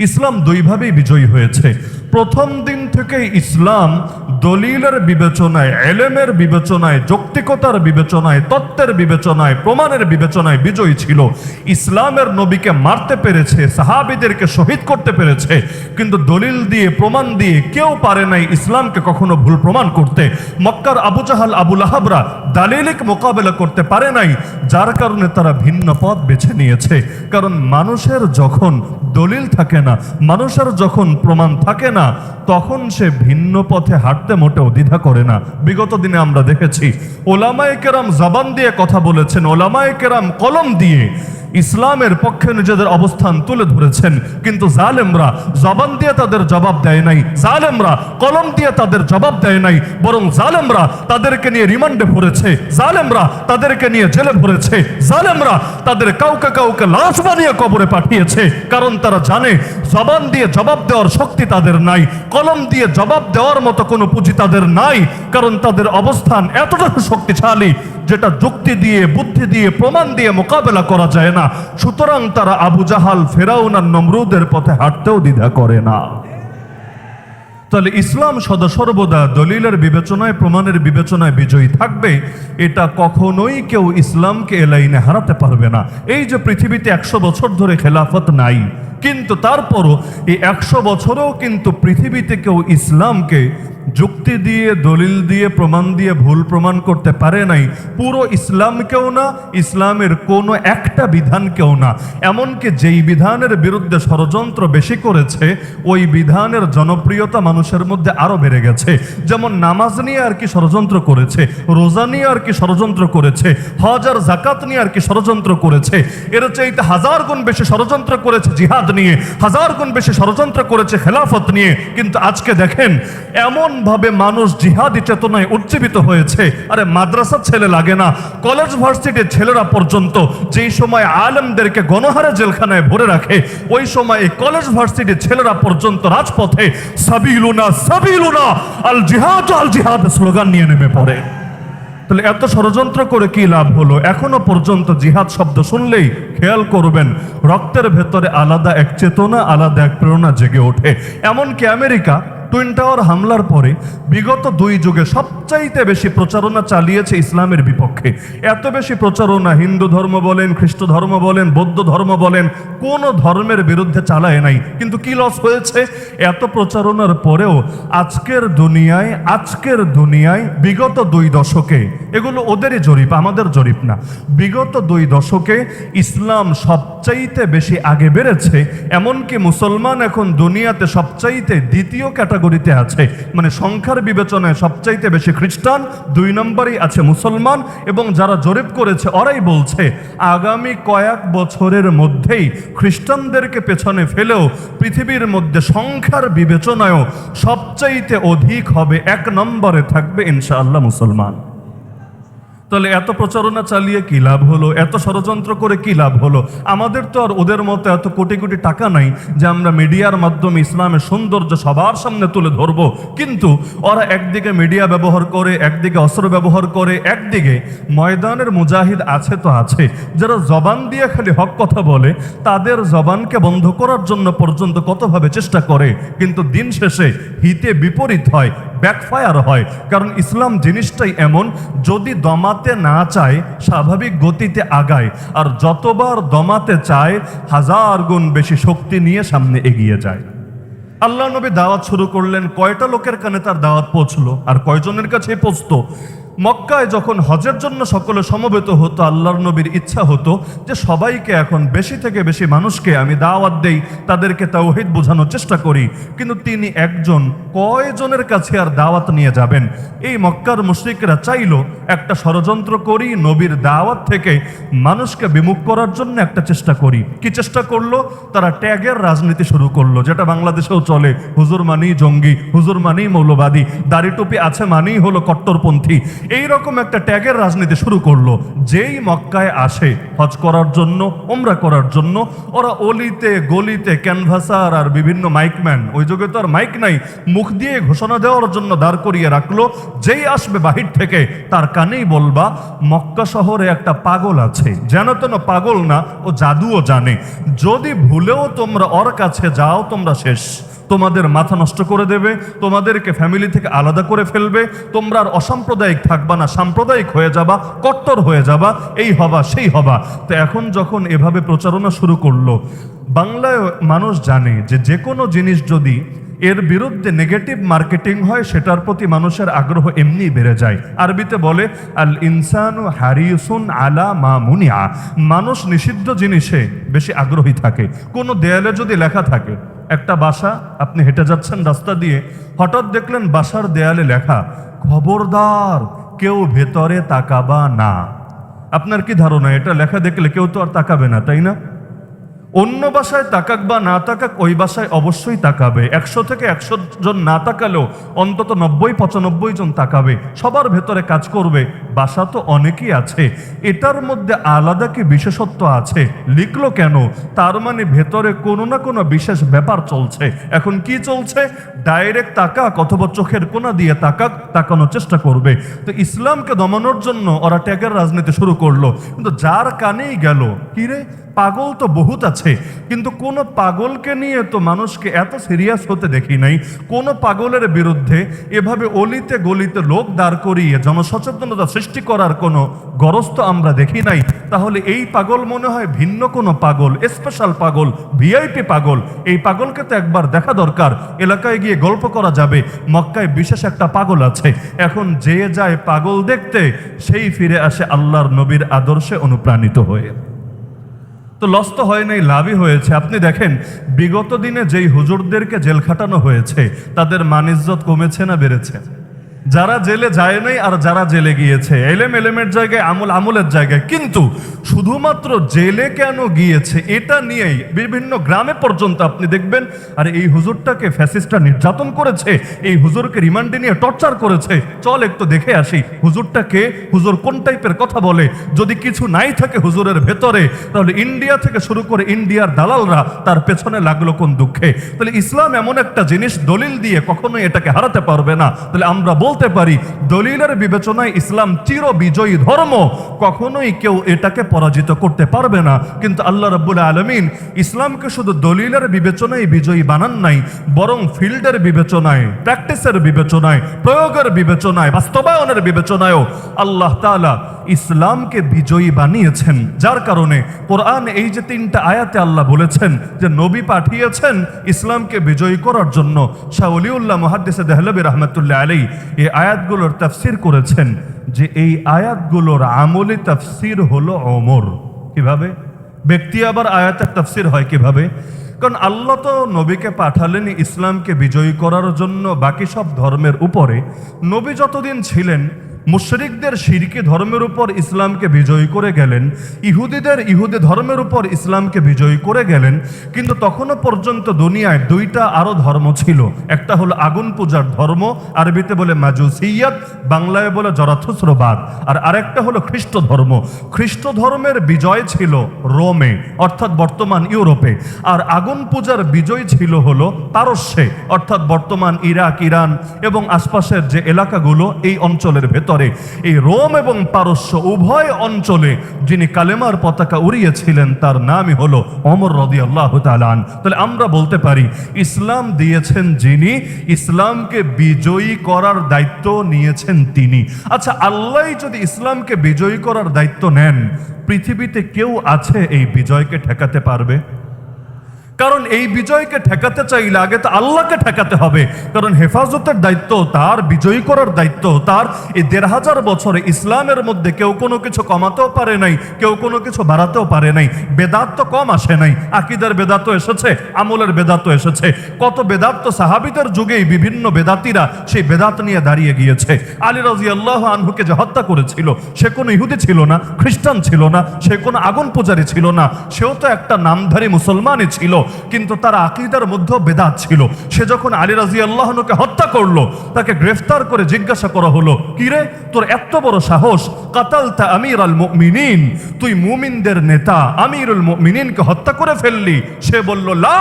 ইসলাম দুইভাবেই বিজয়ী হয়েছে। প্রথম দিন থেকে ইসলাম দলিলের বিবেচনায়, এলেমের বিবেচনায়, যৌক্তিকতার বিবেচনায়, তত্ত্বের বিবেচনায়, প্রমাণের বিবেচনায় বিজয়ী ছিল। ইসলামের নবীকে মারতে পেরেছে, সাহাবিদেরকে শহীদ করতে পেরেছে। কিন্তু দলিল দিয়ে, প্রমাণ দিয়ে কেউ পারে নাই ইসলামকে কখনো ভুল প্রমাণ করতে। মক্কার আবু জাহাল আবুল আহাবরা দালিলিক মোকাবেলা করতে পারে নাই, যার কারণে তারা ভিন্ন পথ বেছে নিয়েছে। কারণ মানুষের যখন দলিল থাকে না, মানুষের যখন প্রমাণ থাকে না তখন সে ভিন্ন পথে হাঁটতে মোটেও দ্বিধা করে না। বিগত দিনে আমরা দেখেছি, ওলামায় কেরাম জবান দিয়ে কথা বলেছেন, ওলামায় কেরাম কলম দিয়ে ইসলামের পক্ষে নিজেদের অবস্থান তুলে ধরেছেন। কিন্তু জালেমরা জবান দিয়ে তাদের জবাব দেয় নাই। জালেমরা কলম দিয়ে তাদের জবাব দেয় নাই। বরং জালেমরা তাদেরকে নিয়ে রিমান্ডে ভরেছে। জালেমরা তাদেরকে নিয়ে জেলে ভরেছে। জালেমরা তাদের কাউকে কাউকে লাশ বানিয়ে কবরে পাঠিয়েছে। কারণ তারা জানে জবান দিয়ে জবাব দেওয়ার শক্তি তাদের নাই। কলম দিয়ে জবাব দেওয়ার মতো কোনো পুঁজি তাদের নাই। কারণ তাদের অবস্থান এতটা শক্তিশালী যেটা যুক্তি দিয়ে, বুদ্ধি দিয়ে, প্রমাণ দিয়ে মোকাবেলা করা যায় না, সুতরাং তারা আবু জাহাল, ফেরাউন আর নমরুদের পথে হাঁটতেও দ্বিধা করে না। তাহলে ইসলাম সদা সর্বদা দলিলের বিবেচনায়, প্রমাণের বিবেচনায় বিজয়ী থাকবে, এটা কখনোই কেউ ইসলামকে এ লাইনে হারাতে পারবে না। এই যে পৃথিবীতে একশো বছর ধরে খেলাফত নাই, কিন্তু তারপরও এই একশো বছরেও কিন্তু পৃথিবীতে কেউ ইসলামকে যুক্তি দিয়ে, দলিল দিয়ে, প্রমাণ দিয়ে ভুল প্রমাণ করতে পারে নাই। পুরো ইসলামকেও না, ইসলামের কোনো একটা বিধানকেও না। এমনকি যেই বিধানের বিরুদ্ধে ষড়যন্ত্র বেশি করেছে, ওই বিধানের জনপ্রিয়তা মানুষের মধ্যে আরও বেড়ে গেছে। যেমন নামাজ নিয়ে আর কি ষড়যন্ত্র করেছে, রোজা নিয়ে আর কি ষড়যন্ত্র করেছে, হজ আর জাকাত নিয়ে আর কি ষড়যন্ত্র করেছে। এর চাইতে হাজার গুণ বেশি ষড়যন্ত্র করেছে জিহাদ নিয়ে, হাজার গুণ বেশি ষড়যন্ত্র করেছে খেলাফত নিয়ে। কিন্তু আজকে দেখেন, এমন ভাবে মানুষ জিহাদি চেতনায় উজ্জীবিত হয়েছে। আরে মাদ্রাসার ছেলে লাগে না। কলেজ ভার্সিটির ছেলেরা পর্যন্ত যেই সময় আলেমদেরকে গণহারে জেলখানায় ভরে রাখে, ওই সময় এই কলেজ ভার্সিটির ছেলেরা পর্যন্ত রাজপথে সাবিলুনা সাবিলুনা, আল জিহাদ আল জিহাদ স্লোগান নিয়ে নেমে পড়ে। তাহলে এত ষড়যন্ত্র করে কি লাভ হলো? এখনও পর্যন্ত জিহাদ শব্দ শুনলেই খেয়াল করবেন, রক্তের ভেতরে আলাদা এক চেতনা, আলাদা এক প্রেরণা জেগে ওঠে। এমনকি আমেরিকা টুইন টাওয়ার হামলার পরে বিগত দুই যুগে সবচাইতে বেশি প্রচারণা চালিয়েছে ইসলামের বিপক্ষে। এত বেশি প্রচারণা হিন্দু ধর্ম বলেন, খ্রিস্ট ধর্ম বলেন, বৌদ্ধ ধর্ম বলেন, কোন ধর্মের বিরুদ্ধে চালায় নাই। কিন্তু কি লস হয়েছে? এত প্রচারণার পরেও আজকের দুনিয়ায় আজকের দুনিয়ায় বিগত দুই দশকে, এগুলো ওদেরই জরিপ, আমাদের জরিপ না। বিগত দুই দশকে ইসলাম সবচাইতে বেশি আগে বেড়েছে, এমনকি মুসলমান এখন দুনিয়াতে সবচাইতে দ্বিতীয় ক্যাটাগরিতে আছে। মানে সংখ্যার বিবেচনায় সবচাইতে বেশি খ্রিস্টান, দুই নম্বরেই আছে মুসলমান এবং যারা জরিপ করেছে ওরাই বলছে, আগামী কয়েক বছরের মধ্যেই খ্রিস্টানদেরকে পেছনে ফেলেও পৃথিবীর মধ্যে সংখ্যার বিবেচনায়ও সবচাইতে অধিক হবে এক নম্বরে থাকবে ইনশাআল্লাহ মুসলমান। তাহলে এত প্রচারণা চালিয়ে কি লাভ হলো? এত ষড়যন্ত্র করে কি লাভ হলো? আমাদের তো আর ওদের মতো এত কোটি কোটি টাকা নাই যে আমরা মিডিয়ার মাধ্যমে ইসলামের সৌন্দর্য সবার সামনে তুলে ধরবো। কিন্তু ওরা একদিকে মিডিয়া ব্যবহার করে, একদিকে অস্ত্র ব্যবহার করে, একদিকে ময়দানের মুজাহিদ আছে তো আছে। যারা জবান দিয়ে খালি হক কথা বলে, তাদের জবানকে বন্ধ করার জন্য পর্যন্ত কতভাবে চেষ্টা করে? কিন্তু দিন শেষে হিতে বিপরীত হয়। ব্যাকফায়ার হয়। কারণ ইসলাম জিনিসটাই এমন, যদি দমাতে না চায়, স্বাভাবিক গতিতে আগায়। আর যতবার দমাতে চায়, হাজার গুণ বেশি শক্তি নিয়ে সামনে এগিয়ে যায়। আল্লাহ নবী দাওয়াত শুরু করলেন, কয়টা লোকের কানে তার দাওয়াত পৌঁছলো? আর কয়জনের কাছে পৌঁছতো? মক্কায় যখন হজের জন্য সকলে সমবেত হতো, আল্লাহর নবীর ইচ্ছা হতো যে সবাইকে এখন বেশি থেকে বেশি মানুষকে আমি দাওয়াত দেই, তাদেরকে তাওহিদ বোঝানোর চেষ্টা করি। কিন্তু তিনি একজন কয়জনের কাছে আর দাওয়াত নিয়ে যাবেন? এই মক্কার মুশ্রিকরা চাইলো একটা ষড়যন্ত্র করি, নবীর দাওয়াত থেকে মানুষকে বিমুখ করার জন্য একটা চেষ্টা করি। কি চেষ্টা করল? তারা ট্যাগের রাজনীতি শুরু করল, যেটা বাংলাদেশেও চলে। হুজুর মানেই জঙ্গি, হুজুর মানেই মৌলবাদী। দাড়ি টুপি আছে মানেই হলো কট্টরপন্থী। এই রকম একটা ট্যাগের রাজনীতি শুরু করল। যেই মক্কায় আসে, হজ করার জন্য ওমরা করার জন্য, ওরা অলিতে, গলিতে, ক্যানভাসার আর বিভিন্ন মাইকম্যান ওই যুগে তো আর মাইক নাই, মুখ দিয়ে ঘোষণা দেওয়ার জন্য দাঁড় করিয়ে রাখল। যেই আসবে বাহির থেকে, তার কানেই বলবা, মক্কা শহরে একটা পাগল আছে। যেন তেন পাগল না, ও জাদুও জানে। যদি ভুলেও তোমরা ওর কাছে যাও, তোমরা শেষ। তোমাদের মাথা নষ্ট করে দেবে, তোমাদেরকে ফ্যামিলি থেকে আলাদা করে ফেলবে, তোমরা আর অসাম্প্রদায়িক থাকবা না, সাম্প্রদায়িক হয়ে যাবা, কট্টর হয়ে যাবা, এই হবা, সেই হবা। তো এখন যখন এভাবে প্রচারণা শুরু করল, বাংলায় মানুষ জানে যে যে কোনো জিনিস যদি এর বিরুদ্ধে নেগেটিভ মার্কেটিং হয়, সেটার প্রতি মানুষের আগ্রহ এমনি বেড়ে যায়। আরবিতে বলে, আল ইনসানু হারিসুন আলা মা মুনিয়া। মানুষ নিষিদ্ধ জিনিসে বেশি আগ্রহী থাকে। কোনো দেয়ালে যদি লেখা থাকে একটা বাসা, আপনি হেঁটে যাচ্ছেন রাস্তা দিয়ে, হঠাৎ দেখলেন বাসার দেয়ালে লেখা, খবরদার, কেউ ভেতরে তাকাবা না। আপনার কি ধারণা? এটা লেখা দেখলে কেউ তো আর তাকাবে না, তাই না? অন্য বাসায় তাকাক বা না তাকাক, ওই বাসায় অবশ্যই তাকাবে। একশো থেকে একশো জন না তাকালেও অন্তত নব্বই, পঁচানব্বই জন তাকাবে। সবার ভেতরে কাজ করবে। বাসা তো অনেকই আছে। এটার মধ্যে আলাদা কি বিশেষত্ব আছে? লিখলো কেন? তার মানে ভেতরে কোনো না কোনো বিশেষ ব্যাপার চলছে। এখন কি চলছে? ডাইরেক্ট তাকাক অথবা চোখের কোনা দিয়ে তাকাক, তাকানোর চেষ্টা করবে। তো ইসলামকে দমানোর জন্য ওরা ট্যাগের রাজনীতি শুরু করল। কিন্তু যার কানেই গেল, কি রে? পাগল তো বহুত আছে, কিন্তু কোন পাগলকে নিয়ে তো মানুষকে এত সিরিয়াস হতে দেখি নাই। কোন পাগলের বিরুদ্ধে এভাবে অলিতে গলিতে লোক দাঁড় করিয়ে জনসচেতনতা সৃষ্টি করার কোনো গরজ তো আমরা দেখি নাই। তাহলে এই পাগল মনে হয় ভিন্ন কোনো পাগল স্পেশাল পাগল ভিআইপি পাগল। এই পাগলকে তো একবার দেখা দরকার, এলাকায় গিয়ে গল্প করা যাবে, মক্কায় বিশেষ একটা পাগল আছে। এখন যে যায় পাগল দেখতে, সেই ফিরে আসে আল্লাহর নবীর আদর্শে অনুপ্রাণিত হয়ে। তো লস তো হয় নাই, লাভই হয়েছে। আপনি দেখেন, বিগত দিনে যেই হুজুরদেরকে জেল খাটানো হয়েছে, তাদের মানিজ্জত কমেছে না বেড়েছে? যারা জেলে যায় নাই আর যারা জেলে গিয়েছে। এলেম এলেমের জায়গায়, আমল আমলের জায়গায়। কিন্তু শুধুমাত্র জেলে কেন গিয়েছে, এটা নিয়েই বিভিন্ন গ্রামে পর্যন্ত আপনি দেখবেন, আর এই হুজুরটাকে ফ্যাসিস্টরা নির্যাতন করেছে, এই হুজুরকে রিমান্ডে নিয়ে টর্চার করেছে। চল একটু দেখে আসি, হুজুরটাকে, হুজুর কোন টাইপের কথা বলে? যদি কিছু নাই থাকে হুজুরের ভেতরে, তাহলে ইন্ডিয়া থেকে শুরু করে ইন্ডিয়ার দালালরা তার পেছনে লাগল কোন দুঃখে? তাহলে ইসলাম এমন একটা জিনিস দলিল দিয়ে কখনোই এটাকে হারাতে পারবে না। তাহলে আমরা বলতে পারি, দলিলের বিবেচনায় ইসলাম চির বিজয়ী ধর্ম, কখনোই কেউ এটাকে পরাজিত করতে পারবে না। কিন্তু আল্লাহ রব্বুল আলমিন ইসলামকে শুধু দলিলের বিবেচনায় বিজয়ী বানান নাই, বরং ফিল্ডের বিবেচনায়, প্র্যাকটিসের বিবেচনায়, প্রয়োগের বিবেচনায়, বাস্তবায়নের বিবেচনায়ও আল্লাহ তাআলা ইসলামকে বিজয়ী বানিয়েছেন। যার কারণে কোরআন এই যে তিনটা আয়াতে আল্লাহ বলেছেন যে, নবী পাঠিয়েছেন ইসলামকে বিজয়ী করার জন্য, শাহ অলিউল্লাহ মহাদ্দেসে দেহলবী রহমতুল্লাহ আলী এই আয়াতগুলোর তাফসির করেছেন যে এই আয়াতগুলোর আমলি তাফসির হলো অমর কীভাবে? ব্যক্তি আবার আয়াতের তাফসির হয় কীভাবে? কারণ আল্লাহ তো নবীকে পাঠালেন ইসলামকে বিজয়ী করার জন্য বাকি সব ধর্মের উপরে। নবী যতদিন ছিলেন মুশরিকদের শিরকি ধর্মের উপর ইসলামকে বিজয়ী করে গেলেন, ইহুদিদের ইহুদি ধর্মের উপর ইসলামকে বিজয়ী করে গেলেন, কিন্তু তখনও পর্যন্ত দুনিয়ায় দুইটা আরও ধর্ম ছিল। একটা হলো আগুন পূজার ধর্ম, আরবিতে বলে মাজুসিয়াত, বাংলায় বলে জরাথুস্রবাদ আর আরেকটা হলো খ্রিস্ট ধর্ম। খ্রিস্ট ধর্মের বিজয় ছিল রোমে, অর্থাৎ বর্তমান ইউরোপে, আর আগুন পূজার বিজয় ছিল হলো পারস্যে, অর্থাৎ বর্তমান ইরাক, ইরান এবং আশপাশের যে এলাকাগুলো, এই অঞ্চলের ভেতরে। এই রোম এবং পারস্য উভয় অঞ্চলে যিনি কালেমার পতাকা উড়িয়েছিলেন, তার নামই হলো অমর রদি আল্লাহ তালান তাহলে আমরা বলতে পারি, ইসলাম দিয়েছেন যিনি, ইসলামকে বিজয়ী করার দায়িত্ব নিয়েছেন তিনি। আচ্ছা আল্লাহ যদি ইসলামকে বিজয়ী করার দায়িত্ব নেন, পৃথিবীতে কেউ আছে এই বিজয়কে ঠেকাতে পারবে? কারণ এই বিজয়কে ঠেকাতে চাইলে আগে তো আল্লাহকে ঠেকাতে হবে। কারণ হেফাজতের দায়িত্ব তার, বিজয়ী করার দায়িত্ব তার। এই দেড় হাজার বছরে ইসলামের মধ্যে কেউ কোনো কিছু কমাতেও পারে নাই, কেউ কোনো কিছু বাড়াতেও পারে নাই। বেদাত তো কম আসে নাই। আকিদের বেদাত এসেছে, আমলের বেদাত এসেছে। কত বেদাত তো সাহাবিদের যুগেই বিভিন্ন বেদাতিরা সেই বেদাত নিয়ে দাঁড়িয়ে গিয়েছে। আলী রাজি আল্লাহ আনহুকে যে হত্যা করেছিল, সে কোনো ইহুদি ছিল না, খ্রিস্টান ছিল না, সে কোনো আগুন পূজারী ছিল না, সেও তো একটা নামধারী মুসলমানই ছিল। কিন্তু তার আকিদার মধ্যেও বেদাত ছিল। সে যখন আলী রাজি আল্লাহনুকে হত্যা করল, তাকে গ্রেফতার করে জিজ্ঞাসা করা হলো কিরে তোর এত বড় সাহস? কাতালতা আমির আল মুমিনিন, তুই মুমিনদের নেতা, আমিরুল মুমিনিনকে হত্যা করে ফেললি? সে বলল, লা।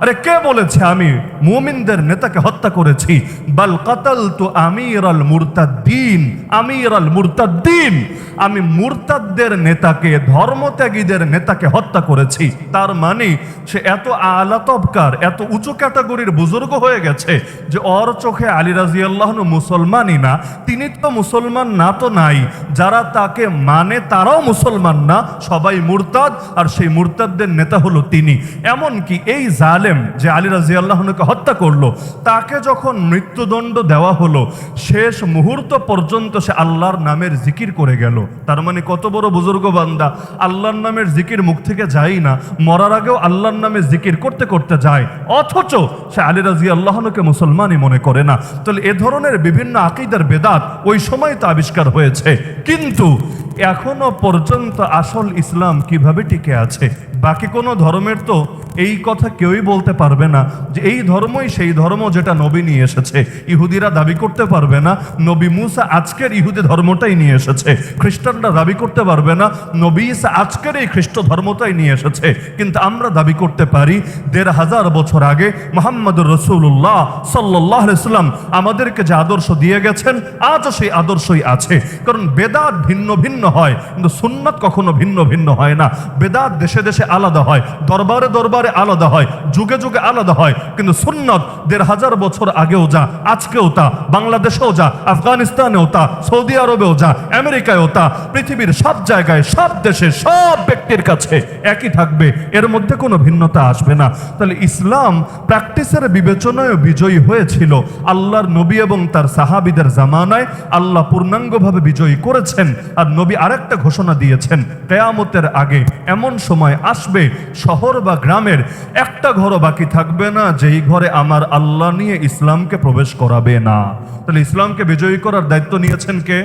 আরে কে বলেছে আমি মুমিনদের নেতাকে হত্যা করেছি। বাল কাতাল তো আমির আল মুরতাদ্দিন আমির আল মুরতাদ্দিন। আমি মুরতাদদের নেতাকে, ধর্মত্যাগীদের নেতাকে হত্যা করেছি। তার মানে সে এত আলাতবকার এত উঁচু ক্যাটাগরির বুজুর্গ হয়ে গেছে যে অর চোখে আলী রাজি আল্লাহন মুসলমানই না। তিনি তো মুসলমান না তো নাই। যারা তাকে মানে তারাও মুসলমান না, সবাই মুরতাদ, আর সেই মুরতাদদের নেতা হলো তিনি। এমনকি এই জালেম যে আলী রাজি আল্লাহনকে হত্যা করল, তাকে যখন মৃত্যুদণ্ড দেওয়া হলো, শেষ মুহূর্ত পর্যন্ত সে আল্লাহর নামের জিকির করে গেল। তার মানে কত বড় বুজুর্গ বান্দা, আল্লাহর নামের জিকির মুখ থেকে যায় না, মরার আগেও আল্লাহর নামে জিকির করতে করতে যায়, অথচ সে আলী রাজি আল্লাহনকে মুসলমানই মনে করে না। তাহলে এ ধরনের বিভিন্ন আকিদার বেদাত ওই সময় তা আবিষ্কার হয়েছে, কিন্তু এখনও পর্যন্ত আসল ইসলাম কীভাবে টিকে আছে? বাকি কোনো ধর্মের তো এই কথা কেউই বলতে পারবে না যে এই ধর্মই সেই ধর্ম যেটা নবী নিয়ে এসেছে। ইহুদিরা দাবি করতে পারবে না, নবী মুসা আজকের ইহুদি ধর্মটাই নিয়ে এসেছে। খ্রিস্টানরা দাবি করতে পারবে না, নবী ইসা আজকের এই খ্রিস্ট ধর্মটাই নিয়ে এসেছে। কিন্তু আমরা দাবি করতে পারি, দেড় হাজার বছর আগে মোহাম্মদুর রসুল্লাহ সাল্লাহ ইসলাম আমাদেরকে যে আদর্শ দিয়ে গেছেন, আজও সেই আদর্শই আছে। কারণ বেদাত ভিন্ন ভিন্ন হয়, কিন্তু সুন্নাত কখনো ভিন্ন ভিন্ন হয় না। বেদাত দেশে দেশে আলাদা হয়, দরবারে দরবারে আলাদা হয়, যুগে যুগে আলাদা হয়, কিন্তু সুন্নত দেড় হাজার বছর আগেও যা, আজকেও তা, বাংলাদেশেও যা, আফগানিস্তানেও তা, সৌদি আরবেও যা, আমেরিকায়ও তা, পৃথিবীর সব জায়গায়, সব দেশে, সব ব্যক্তির কাছে একই থাকবে, এর মধ্যে কোনো ভিন্নতা আসবে না। তাহলে ইসলাম প্র্যাকটিসের বিবেচনায় বিজয়ী হয়েছিল। আল্লাহর নবী এবং তার সাহাবিদের জামানায় আল্লাহ পূর্ণাঙ্গভাবে বিজয়ী করেছেন, আর নবী আরেকটা ঘোষণা দিয়েছেন, কেয়ামতের আগে এমন সময় আসবে, শহর বা গ্রামের একটা ঘরও বাকি থাকবে না, যেই ঘরে আমার আল্লাহ নিয়ে ইসলামকে প্রবেশ করাবে না। তাহলে ইসলামকে বিজয়ী করার দায়িত্ব নিয়েছেন কে?